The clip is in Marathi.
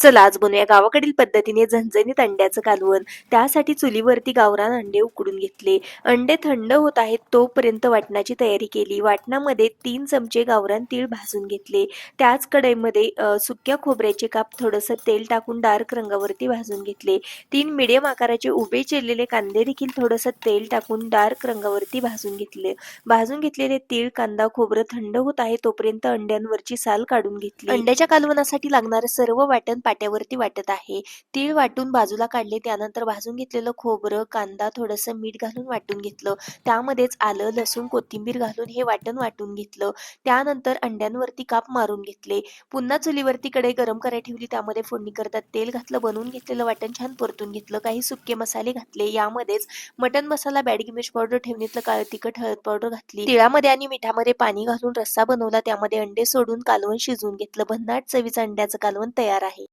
चला आज बनवूया गावाकडील पद्धतीने झणझणीत अंड्याचं कालवण. त्यासाठी चुलीवरती गावरान अंडे उकडून घेतले. अंडे थंड होत आहेत तोपर्यंत वाटणाची तयारी केली. वाटणामध्ये तीन चमचे गावरान तीळ भाजून घेतले. त्याच कढईमध्ये सुक्या खोबऱ्याचे काप थोडंसं तेल टाकून डार्क रंगावरती भाजून घेतले. तीन मिडियम आकाराचे उभे चिरलेले कांदे देखील थोडंसं तेल टाकून डार्क रंगावरती भाजून घेतले. भाजून घेतलेले तीळ कांदा खोबरं थंड होत आहे तोपर्यंत अंड्यांवरची साल काढून घेतली. अंड्याच्या कालवणासाठी लागणारं सर्व वाटण पाट्यावरती वाटत आहे. तीळ वाटून बाजूला काढले त्यानंतर भाजून घेतलेलं खोबरं कांदा थोडंसं मीठ घालून वाटून घेतलं. त्यामध्येच आलं लसूण कोथिंबीर घालून हे वाटण वाटून घेतलं. त्यानंतर अंड्यांवरती काप मारून घेतले. पुन्हा चुलीवरती कडे गरम करायला ठेवली. त्यामध्ये फोडणी करतात. तेल घातलं बनवून घेतलेलं वाटण छान परतून घेतलं. काही सुके मसाले घातले. यामध्येच मटन मसाला बॅडगी मिर्च पावडर ठेवणीतलं काळ तिखट हळद पावडर घातली. तिळामध्ये आणि मिठामध्ये पाणी घालून रस्सा बनवला. त्यामध्ये अंडे सोडून कालवण शिजवून घेतलं. भन्नाट चवीचं अंड्याचं कालवण तयार आहे.